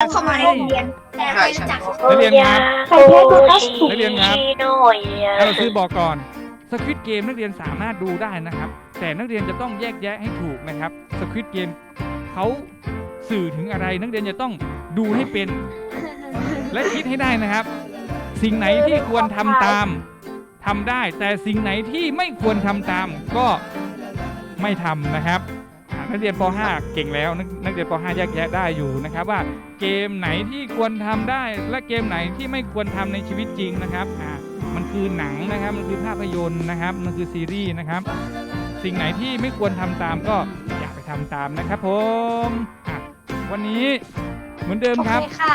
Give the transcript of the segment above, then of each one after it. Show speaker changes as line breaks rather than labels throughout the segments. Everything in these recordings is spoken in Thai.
เข้ามาในโรงเรียนแต่ใครรู้จัก
นักเรียนครับ
ใครแพ้ตัวทัก
นักเรียนครับ
หน่อย
ให้เราซื้อบอกก่อนสควิตเกมนักเรียนสามารถดูได้นะครับ แต่นักเรียนจะต้องแยกแยะให้ถูกนะครับสควิตเกมเขาสื่อถึงอะไร นักเรียนจะต้องดูให้เป็น และคิดให้ได้นะครับ สิ่งไหนที่ควรทำตามทำได้ แต่สิ่งไหนที่ไม่ควรทำตาม ก็ไม่ทำนะครับ นักเรียนป .5 เก่งแล้วนักนักเรียนป .5 แยกแยะได้อยู่นะครับ ว่าเกมไหนที่ควรทำได้และเกมไหนที่ไม่ควรทำในชีวิตจริงนะครับอ่ามันคือหนังนะครับมันคือภาพยนตร์นะครับ มันคือซีรีส์นะครับ สิ่งไหนที่ไม่ควรทำตามก็อย่าไปทำตามนะครับผมอะวันนี้เหมือนเดิม
โอ
ค
เครับค่ะ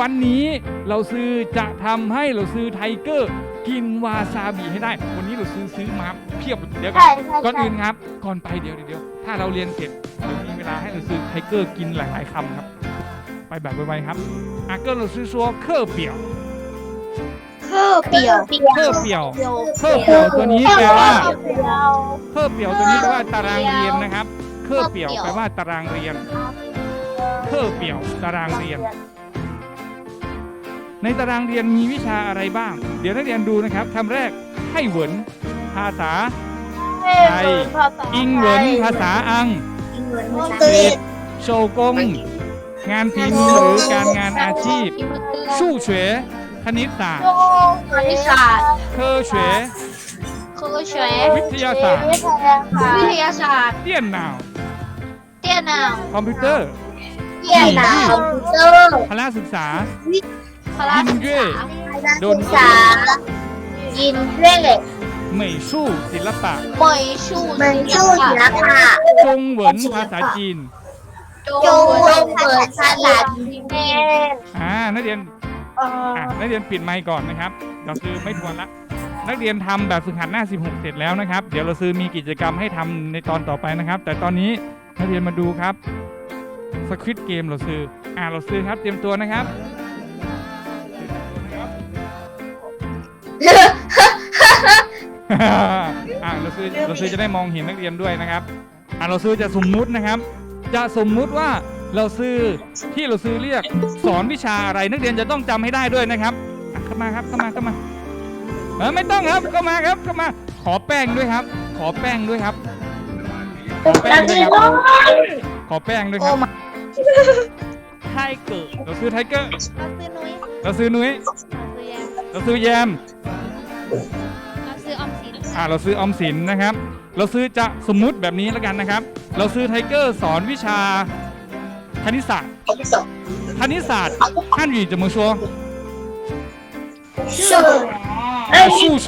วันนี้เราซื้อจะทำให้เราซื้อไทเกอร์กินวาซาบิให้ได้ วันนี้เราซื้อซื้อมาเพียบเดี๋ยวก่อ
ใช่
น
ใช่
ก่อน
ใช่
อื่นครับ ก่อนไปเดี๋ยวเดี๋ยวเดี๋ยว ถ้าเราเรียนเสร็จเดี๋ยวมีเวลาให้เราซื้อไทเกอร์กินหลาย ๆคำครับ ไปแบบไวๆครับอาเกอร์เราซื้อซัวเคอร์เปี่ยว
เคอร์เปียว
เคอร์เปี่ยวเคอร์เปี่ยวตัวนี้แปลว่าเคอร์เปี่ยวตัวนี้แปลว่าตารางเรียนนะครับเคอร์เปี่ยวแปลว่าตารางเรียนเคอร์เปี่ยวตารางเรียน ในตารางเรียนมีวิชาอะไรบ้าง เดี๋ยวนักเรียนดูนะครับคำแรกให้เหวินภาษา ไทยอิงเหวินภาษาอัง
ก
ฤษ
โชกง งานพิมพ์หรือการงานอาชีพ สู้เฉวคณิตศาสตร์
คณิตศาสตร์
เคอเฉว
เคอเฉ
ววิทยาศาสตร์
วิทยาศาสตร์
เตี้ยนหนาว
เตี้ยนหนาว
คอมพิวเตอร์
เตี้ยนนาวคอมพิวเตอร์
พละศึกษา
พละศึกษา
ดนตรี
ยินเย่
美术ศิลปะ
เมยหมยชูศิลปะ
จงเวินภาษาจีน
จงเวิดสาดดินน
อ่า นักเรียนอ่นักเรียนปิดไมค์ก่อนนะครับ เราซื้อไม่ทวนละ นักเรียนทำแบบฝึกหัดหน้า 16 เสร็จแล้วนะครับ เดี๋ยวเราซื้อมีกิจกรรมให้ทำในตอนต่อไปนะครับ แต่ตอนนี้นักเรียนมาดูครับสคริปต์เกมเราซื้ออ่าเราซื้อครับ เตรียมตัวนะครับ อ่าเราซื้อเราซื้อจะได้มองเห็นนักเรียนด้วยนะครับอ่าเราซื้อจะสมมุตินะครับ จะสมมุติว่าเราซื้อที่เราซื้อเรียกสอนวิชาอะไรนักเรียนจะต้องจำให้ได้ด้วยนะครับอะเข้ามาครับเข้ามาเข้ามาเออไม่ต้องครับเข้ามาครับเข้ามาขอแป้งด้วยครับ ขอแป้งด้วยครับ ขอแป้งด้วยครับขอแป้งด้วยครับไทเกอร์เราซื้อไทเกอร์
เราซื้อนุ้ย
เราซื้อนุ้ย
เราซื้อแยม
เราซื้อแยม
เราซื้อออมสิน
อ่าเราซื้อออมสินนะครับ เราซื้อจะสมมุติแบบนี้แล้วกันนะครับ เราซื้อไทเกอร์สอนวิชาคณิตศาสตร์คณิตศาสตร์汉语怎么说อ่า数学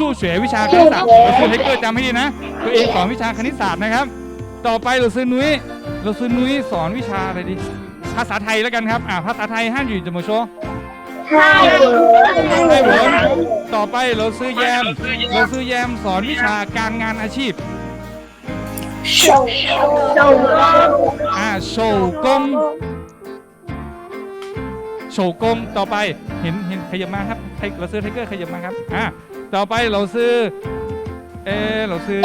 数学วิชาคณิตศาสตร์เราซื้อไทเกอร์จำให้ดีนะ ตัวเองสอนวิชาคณิตศาสตร์นะครับ ต่อไปเราซื้อนุ้ยเราซื้อนุ้ยสอนวิชาอะไรดี ภาษาไทยแล้วกันครับอ่าภาษาไทย汉语怎么说 ให้ผม ต่อไปเราซื้อแยม เราซื้อแยมสอนวิชาการงานอาชีพ อ่าโชกงโชกงต่อไปเห็นเห็นขยับมาครับไทเราซื้อไทเกอร์ขยับมาครับอ่าต่อไปเราซื้อ เออเราซื้อ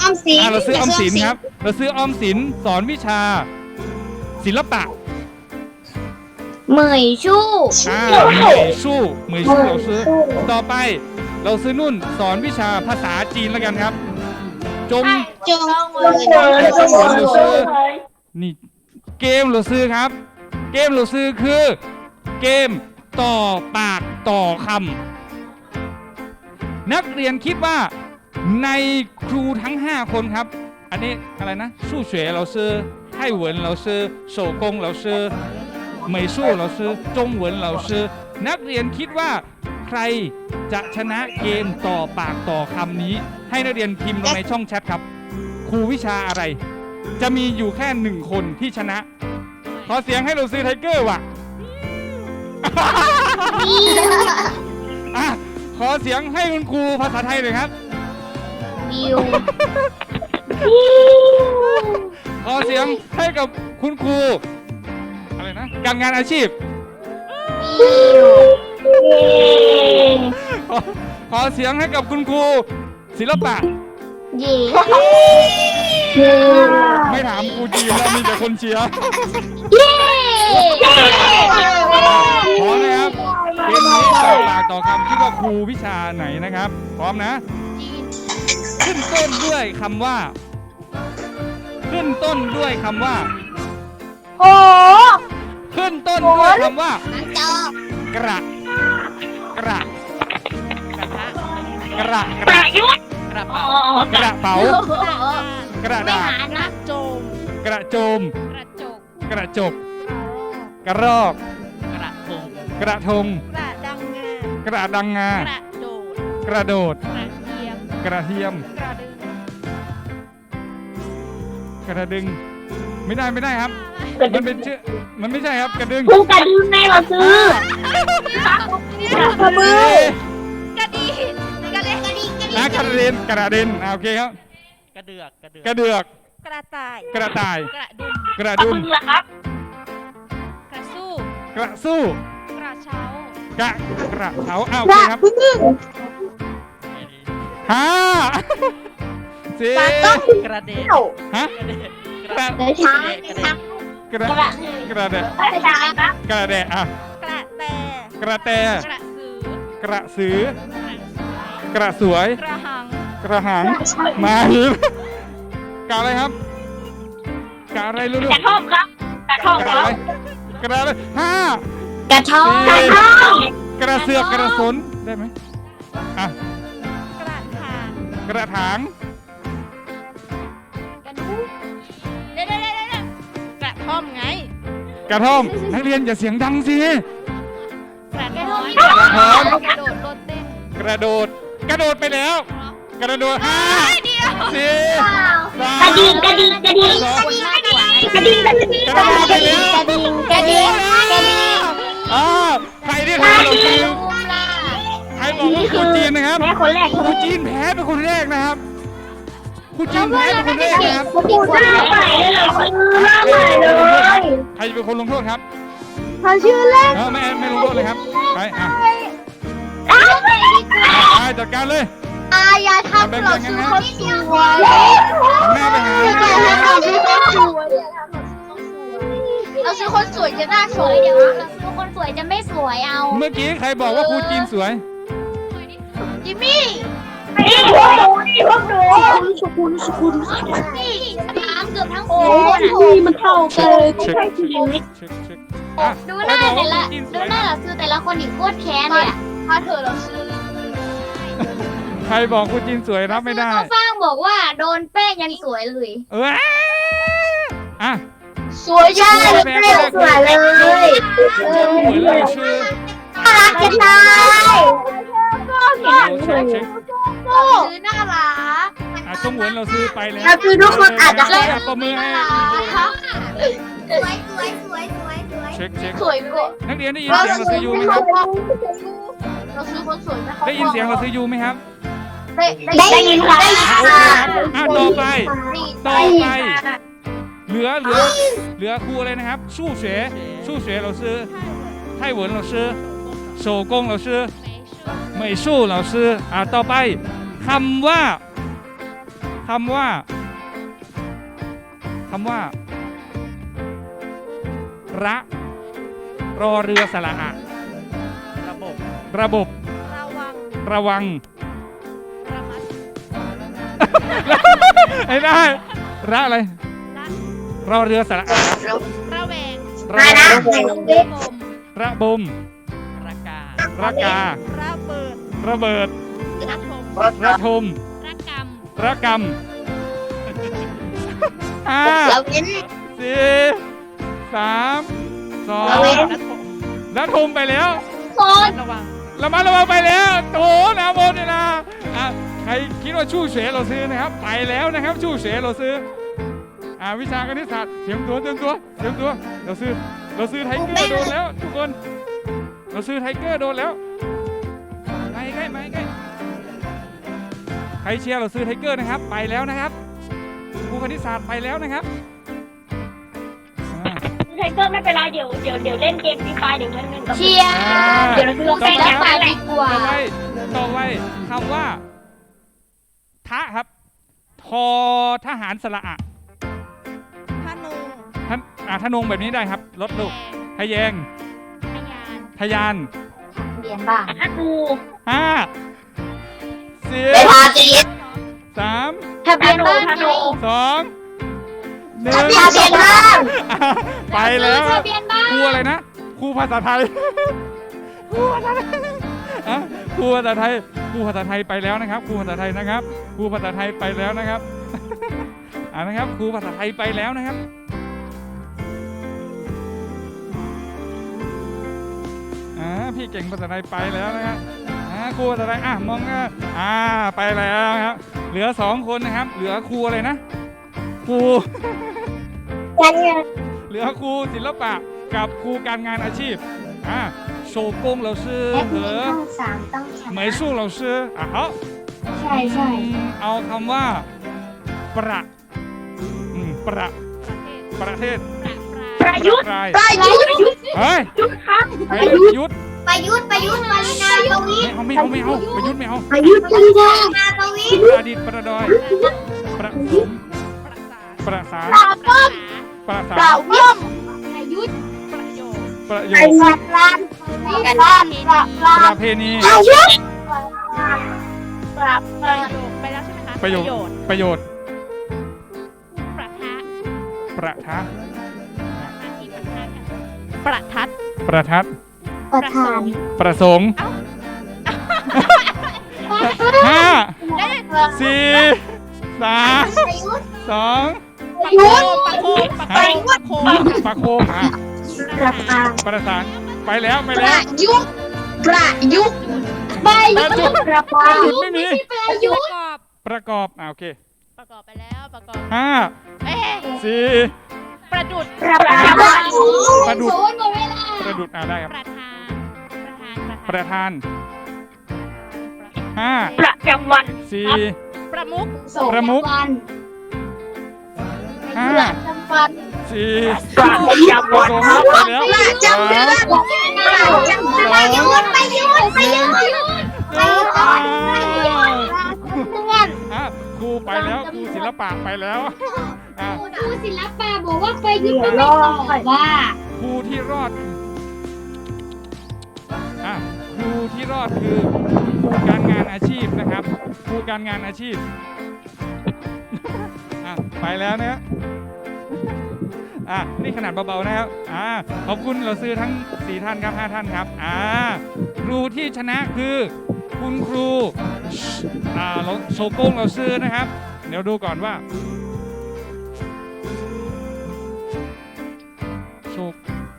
ออมสิน
อ่าเราซื้อออมสินครับ เราซื้อออมสินสอนวิชา ศิลปะ
เหมยชู่
อ่าเหมยสู้เหมยสู้เราซื้อ ต่อไปเราซื้อนุ่นสอนวิชาภาษาจีนแล้วกันครับ จง
จงเวิน
จงเหวินเราซื้อนี่เกมเราซื้อครับ เกมเราซื้อคือ เกมต่อปากต่อคำนักเรียนคิดว่าในครูทั้ง 5 คนครับ อันนี้อะไรนะสู้เฉวยเราซื้อให้เหวินเราซื้อโฉกงเราซื้อ เหมยสู้เราซื้อจงเหวินเราซื้อนักเรียนคิดว่าใครจะชนะเกมต่อปากต่อคำนี้ ให้นักเรียนพิมพ์ลงในช่องแชทครับครูวิชาอะไร จะมีอยู่แค่หนึ่งคนที่ชนะ ขอเสียงให้เราซื้อไทเกอร์ว่ะอะขอเสียงให้คุณครูภาษาไทยเลยครับ
วิว
ขอเสียงให้กับคุณครูอะไรนะ การงานอาชีพขอขอเสียงให้กับคุณครูศิลปะ
หญิง
ไม่ถามครูจีนแล้วมีแต่คนเชียร์
เย้
พร้อมนะครับเกมนี้ต่อปากต่อคำคิดว่าครูวิชาไหนนะครับ พร้อมนะ ขึ้นต้นด้วยคำว่า ขึ้นต้นด้วยคำว่า
โอ้
ขึ้นต้นด้วยคำว่า
ก
ระ กระ
กระทะ
กระกระ
กระเป๋าก
ระเป๋ากระดาษ
หานะ
โจม
กระโจม
กระจก
กระจก
กระรอก
กระรอก
กระทง
กระทง
กระดังงาก
ระดังงา
กระโดด
กระโดด
กระเทียม
กระเทียม
กระดึง
กระดึง ไม่ได้ไม่ได้ครับ มันเป็นชื่อมันไม่ใช่ครับกระดึง
ภูกระดึงแม่เราซื้อ
กระมือก
ระดีกระเล็กกระดีกระ
นะกระเด็นกระเด็นอ่าโอเคครับ
กระเดือกกระเดือก
กระเดือก
กระต่าย
กระต่าย
กระดุม
กระดุม
กระสู้
กระสู้
กระเช้าก
ระกระเช้าอ้าวโอเคครับห้าสี่
กระเด็น
ฮะ
กระเด็น
กระ
เดี๋ยวช้า ก
ระกระเดะ
กระดาษ
กระเดะอะ
กระแต
กระแต
กระสือก
ระสือ
กระสวย
กระสวย
กระหัง
กระหังมาหินกระอะไรครับกระอะไรรู้ๆ
กระท่อมครับกระท่อม
กระ
ค
อะ
รับ
ไรกระอะไรห้าก
ระท่อม
สี่
กระท่อม
กระเสือกกระสนได้ไหมอะ
กระถาง
กระถาง
มไง
กระท่อม นักเรียนอย่าเสียงดังสิ
กระท้อน
กระท้อน
กระโดดโลดเต้น
กระโดด กระโดดไปแล้ว กระโดดห้าสี่สาม
กระดิ่งกระดิ่งกระดิ่ง
สอง
กระดิ่งกระดิ่งกระดิ่งกระดิ่งกระดิ่งกระดิ่งกระดิ่ง
อ่าใครที่ทำขนมจีนใครบอกว่าครูจีนนะครับ
แม่คนแรก
ครูจีนแพ้เป็นคนแรกนะครับ ครูจีนแพ้เป็นคนแรกนะครับ
พูดหน้าใหม่เลยเหรอหน้าใหม่เลย
ใครจะเป็นคนลงโทษครับ
เขาชื่อเล่น
เออไม่ไม่ลงโทษเลยครับไปอะ
ไป
จัดการเลย
อาอย่าทำเราซื้อคนสวย
ทำหน้าไปหา
เราซื้อคนสวยเราซื้อคนสวยจะหน้าสวยเดี๋ยวเราซื้อคนสวยจะไม่สวยเอา
เมื่อกี้ใครบอกว่าครูจีนสวย
จิมมี่ นี่พวกหนูนี่พวกหนูสกุลสกุลนี่ถามเกือบทั้งโอ้ยมันเท่ากั
นเช็คเช็คเช็คเช็คอะ
ดูหน้าแต่ละดูหน้าเราซื้อแต่ละคนอีกโคตรแค้นเลยอะถ้าเธอเราซื้อ
ใครบอกครูจีนสวยรับไม่ได้
เขาฟังบอกว่าโดนแป้งยังสวยเลย
เอออะ
สวยใช่แป้งสวยเลย
เหมือนเราชื่อ
น่ารักจะตาย
เช็คเช็ค
ซื้อน่ารัก
อ่ะจงหวนเราซื้อไปแล้ว
เราคือทุกคนอาจจะ
เล่นประมือให้
สวยสวยสวยสวยสวย
เช็คเช็ค
สวยกว่า
นักเรียนได้ยินเสียงเราซื้อยูไหมครับ
เราซื้อคนสวยนะ
ได้ยินเสียงเราซื้อยูไหมครับ
ได้ยินค่ะได้ยิน
โอเค
ค่ะ
ครับอ่ะต่อไป ต่อไป เหลือเหลือเหลือครูอะไรนะครับ สู้เฉยสู้เฉยเราซื้อไต้หวันเราซื้อ手工เราซื้อ
ไม่ชื่อ
美术老师อ่ะต่อไป คำว่าคำว่าคำว่า ระรอเรือสระอะ
ระบบ
ระบบ
ระวัง
ระวัง
ระมัด
ให้ได้ระอะไร
ระ
รอเรือสระอะ
ระแวง
ระ
มานะ
วัง
ระบม
ระบม
ระกา
ระกา
ระเบิด
ระเบิด
ระทม
ระทม
ระกรรม
ระกำห้า
เราเว้น
สี่สามสอง
ระเว้น
ระทม
ระทมไปแล้ว
คน
ระวัง
ระมัดระวังไปแล้วโถนะโมนี่นะอะใครคิดว่าชู่เฉยเราซื้อนะครับ ไปแล้วนะครับ ชู่เฉยเราซื้ออ่าวิชาคณิตศาสตร์เตรียมตัวเตรียมตัวเตรียมตัวเราซื้อเราซื้อไทเกอร์โดนแล้ว ทุกคน เราซื้อไทเกอร์โดนแล้วไปใกล้ไปใกล้ ใครเชียร์เราซื้อไทเกอร์นะครับ ไปแล้วนะครับครูคณิตศาสตร์ไปแล้วนะครับอ่า
ไทเกอร์ไม่เป็นไรเดี๋ยวเดี๋ยวเดี๋ยวเล่นเกมฟรีไฟเดี๋ยวเงินเงินกับ
เชียร์
อ่า
เดี๋ยวเราซื้อ
ใส่
แป้ง
แล้ว
แล้ว
ไปดีกว่า
ต่อไปต่อไปคำว่าทะครับ ทอทหารสระอะ
พนุ
ท่านอ่าทนงแบบนี้ได้ครับลดลูก
แทะ
แยง
พยาน
ทะยาน
เรียนบ้าง
ฮัตตู
ห้า สี่
ไปพาจีน
สาม
ทะเบียนบ้าน
ฮัต
ไง
ตู
สองหนึ่ง
ทะเบียนบ้าน
ไปแล้ว
ทะเบียนบ้าน
ครูอะไรนะครูภาษาไทยครูภาษาไทยอะครูภาษาไทยครูภาษาไทยไปแล้วนะครับครูภาษาไทยนะครับครูภาษาไทยไปแล้วนะครับอ่านะครับครูภาษาไทยไปแล้วนะครับอ่าพี่เก่งภาษาไทยไปแล้วนะครับอ่า ครูภาษาไทยอะมองหน้าอ่าไปแล้วครับ เหลือสองคนนะครับ เหลือครูอะไรนะครู
กันเงิน
เหลือครูศิลปะกับครูการงานอาชีพอ่าโชกงเราชื่อ
แอด
เห
มิ
อน
ต้องสามต้องช
เหม
นะ
ยสู้เราชื่ออะเอา
ใช่ใช่
อืมเอาคำว่า ประอืมประ
ประเทศ
ประเทศ
ประปราย
ประยุทธ์
ปราย
ประยุทธ์
เฮ้ย
ยุทธครับ
เฮ้ยประยุทธ์
ประยุทธ์ประยุทธ์ปรินาประวิตร
ไม่เอาไม่เอาไม่เอาประยุทธ์ไม่เอา
ประยุทธ์ปรินาประวิตร
ประดิษฐ์ประดอย ประสม
ประสาน
ประสาน
ปราบ
ประสา
ปรานบป้อมประยุทธ์
ประโยชน์
ประโย
ไอ้
ชน์
สัตว์ร้านกันบ้านปราบปรา
ป
บ
ระเพณี
ประยุทธ์ปราบป
ป
รา
ระ
บ
โยคไปแล้วใช่ไหมคะ
ประโยชน์
ชน์
ประโยชน์
ประทะ
ประทะ
หน้าที่ประทะกันประทัด
ประทัด
ประธาน
ประสงค์ห้าสี่สาม
ประยุทธ์
สอง
ประยุทธ์
ประโคมประโคมประโคม
ประโคมอะ
ประธาน
ประสานไปแล้วไป
ป
แล้
ระ
ว
ยุทธ์ประยุทธ์ประยุทธ์ประปา
หยุดไม่มี
ประยุ
ป
ทธ์
ระกอบ
ประกอบอ่าโอเค
ประกอบไปแล้วประกอบ
ห้า
เอ๊ะ
สี่
ประดุด
ประปา
ประดุษ
ศูนย์หมดเวลา
ประดุดอ่าได้ครับ
ประธานประธาน
ประธานห้า
ประจำวัน
สี่
ประมุข
ประมุข
วัน
ห้า
ประจำวัน
สี่
ประจำวัน
สอง
ครับ
ไปแล้ว
ประจำเดือนประจำประยุทธ์ประยุทธ์ประยุทธ์ประยุทธ์ประยุทธ์ประยุทธ์เดือน
อะครูไปแล้วครูศิลปะไปแล้วอะ
ครูศิลปะบอกว่าประยุทธ์ไม่ตอบว่า
ครูที่รอดอะ ครูที่รอดคือครูการงานอาชีพนะครับ ครูการงานอาชีพอะไปแล้วนะอะนี่ขนาดเบาๆนะครับอ่าขอบคุณเราซื้อทั้งสี่ท่านครับห้าท่านครับอ่าครูที่ชนะคือคุณครูอ่าเราโชโก้งเราซื้อนะครับ เดี๋ยวดูก่อนว่าโชค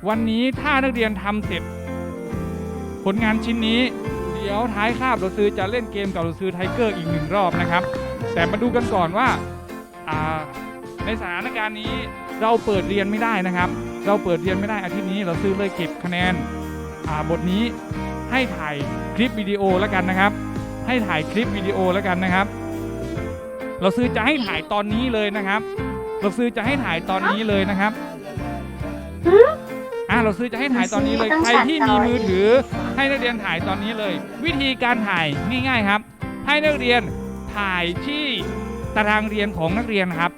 วันนี้ถ้านักเรียนทำเสร็จ ผลงานชิ้นนี้ เดี๋ยวท้ายคาบเราซื้อจะเล่นเกมกับเราซื้อไทเกอร์อีกหนึ่งรอบนะครับ แต่มาดูกันก่อนว่าในสถานการณ์นี้เราเปิดเรียนไม่ได้นะครับ เราเปิดเรียนไม่ได้อาทิตย์นี้เราซื้อเลยเก็บคะแนนบทนี้ให้ถ่ายคลิปวิดีโอแล้วกันนะครับ ให้ถ่ายคลิปวิดีโอแล้วกันนะครับ เราซื้อจะให้ถ่ายตอนนี้เลยนะครับ เราซื้อจะให้ถ่ายตอนนี้เลยนะครับ เราซื้อจะให้ถ่ายตอนนี้เลย ใครที่มีมือถือ ให้นักเรียนถ่ายตอนนี้เลย วิธีการถ่ายง่าย ๆครับ ให้นักเรียนถ่ายที่ตารางเรียนของนักเรียนครับ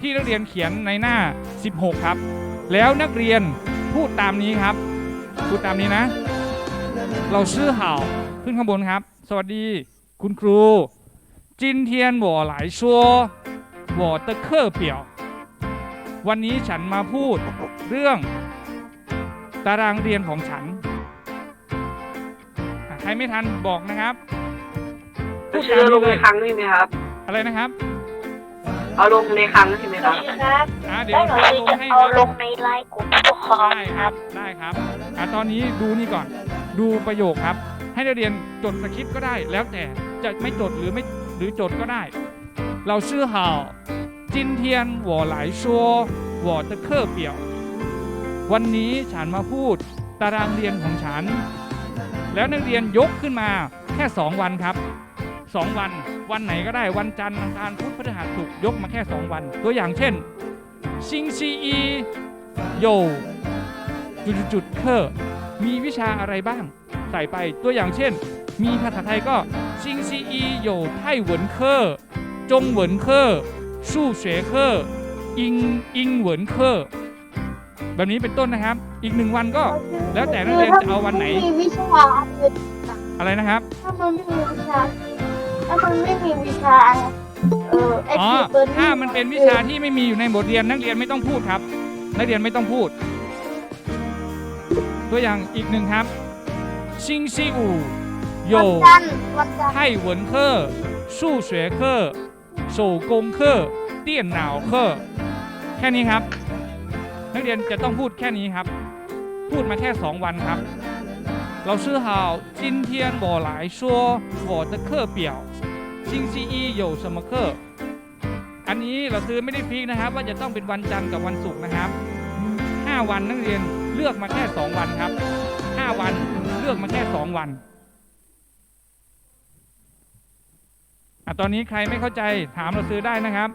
ที่นักเรียนเขียนในหน้า 16 ครับ แล้วนักเรียนพูดตามนี้ครับ พูดตามนี้นะ เราชื่อเห่าขึ้นข้างบนครับ สวัสดีคุณครูจินเทียนบ่อหลายชัวบ่อตะเคอเปียว วันนี้ฉันมาพูดเรื่อง ตารางเรียนของฉัน ใครไม่ทันบอกนะครับ
จะ
เชื่
อลงในครั้งนี้ไหมครับ
อะไรนะครับ
เอาลงในครั้งใช่ไหมครับ
ครับ
อ่เดี๋ยวผมลงใเอา
ล
รับ
งในไลน์กลุ่มผู้ปกครอง
ได้ครับได้ครับอตอนนี้ดูนี่ก่อน ดูประโยคครับ ให้นักเรียนจดสคริปต์ก็ได้ แล้วแต่จะไม่จดหรือไม่หรือจดก็ได้ เราชื่อห่าจินเทียนหัวหลายชัวหัวตะเปียว วันนี้ฉันมาพูดตารางเรียนของฉัน แล้วนักเรียนยกขึ้นมาแค่ 2 วันครับ 2 วัน วันไหนก็ได้วันจันทร์อังคารพุธพฤหัสศุกร์ยกมาแค่ 2 วัน ตัวอย่างเช่นซิงซีอีโยจุดจุดเคอร์มีวิชาอะไรบ้าง ใส่ไปตัวอย่างเช่น มีภาษาไทยก็ซิงซีอีโยไทเหวินเคอร์จงเหวินเคอร์สู้เสเคอร์อิงอิงหวนเคอร์ แบบนี้เป็นต้นนะครับ อีกหนึ่งวันก็ แล้วแต่นักเรียนจะเอาวันไหน
มีวิชา
อะไรนะครับ
ถ้ามันไม่มีวิชาถ้ามันไม่มีวิชาเออ
อ๋อถ้ามันเป็นวิชาที่ไม่มีอยู่ในบทเรียนนักเรียนไม่ต้องพูดครับ นักเรียนไม่ต้องพูด ตัวอย่างอีกหนึ่งครับ ชิงซีอูโย
วันจันร์วันจันทร์
ไทเหวินเคอร์สู้เสวเคอร์โสกงเคอร์เตี้ยนหนาวเคอร์แค่นี้ครับ นักเรียนจะต้องพูดแค่นี้ครับ พูดมาแค่ 2 วันครับ老师好今天我来说我的课表星期一有什么课อันนี้เราซื้อไม่ได้ฟิกนะครับ ว่าจะต้องเป็นวันจันทร์กับวันศุกร์นะครับ 5 วันนักเรียนเลือกมาแค่ 2 วันครับ 5 วันเลือกมาแค่ 2 วันอ่ะตอนนี้ใครไม่เข้าใจถามเราซื้อได้นะครับ